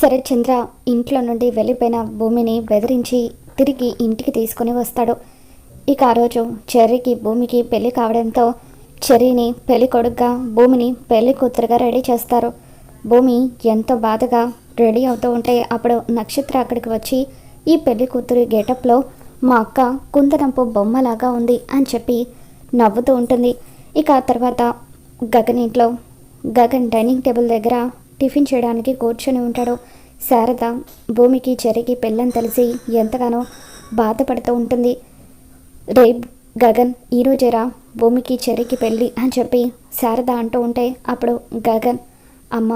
సరే చంద్ర ఇంట్లో నుండి వెళ్ళిపోయిన భూమిని బెదిరించి తిరిగి ఇంటికి తీసుకుని వస్తాడు. ఇక ఆ రోజు చెర్రీకి భూమికి పెళ్ళి కావడంతో చెర్రీని పెళ్ళి కొడుగ్గా భూమిని పెళ్ళి కూతురుగా రెడీ చేస్తారు. భూమి ఎంతో బాధగా రెడీ అవుతూ ఉంటే అప్పుడు నక్షత్ర అక్కడికి వచ్చి ఈ పెళ్ళి కూతురు గెటప్లో మా అక్క కుందనంపు బొమ్మలాగా ఉంది అని చెప్పి నవ్వుతూ ఉంటుంది. ఇక ఆ తర్వాత గగన్ ఇంట్లో గగన్ డైనింగ్ టేబుల్ దగ్గర టిఫిన్ చేయడానికి కూర్చొని ఉంటాడు. శారద భూమికి చెరికి పెళ్ళని తెలిసి ఎంతగానో బాధపడుతూ ఉంటుంది. రేప్ గగన్ ఈరోజేరా భూమికి చెరికి పెళ్ళి అని చెప్పి శారద అంటూ ఉంటే అప్పుడు గగన్ అమ్మ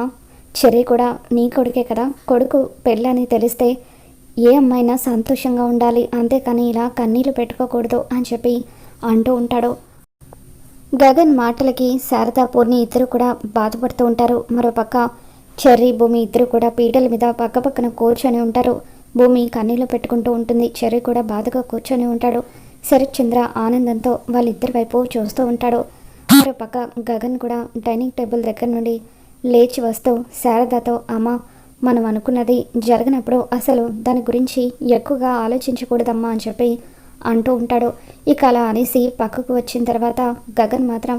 చెర్రి కూడా నీ కొడుకే కదా? కొడుకు పెళ్ళి అని తెలిస్తే ఏ అమ్మాయినా సంతోషంగా ఉండాలి. అంతేకాని ఇలా కన్నీళ్ళు పెట్టుకోకూడదు అని చెప్పి అంటూ ఉంటాడు. గగన్ మాటలకి శారద పూర్ణి ఇద్దరు కూడా బాధపడుతూ ఉంటారు. మరోపక్క చెర్రీ భూమి ఇద్దరు కూడా పీటల మీద పక్క పక్కన కూర్చొని ఉంటారు. భూమి కన్నీళ్ళు పెట్టుకుంటూ ఉంటుంది. చెర్రీ కూడా బాధగా కూర్చొని ఉంటాడు. శరత్ చంద్ర ఆనందంతో వాళ్ళిద్దరి వైపు చూస్తూ ఉంటాడు. మరోపక్క గగన్ కూడా డైనింగ్ టేబుల్ దగ్గర నుండి లేచి వస్తూ శారదతో అమ్మ మనం అనుకున్నది జరిగినప్పుడు అసలు దాని గురించి ఎక్కువగా ఆలోచించకూడదమ్మా అని చెప్పి అంటూ ఉంటాడు. ఇక అలా అనేసి పక్కకు వచ్చిన తర్వాత గగన్ మాత్రం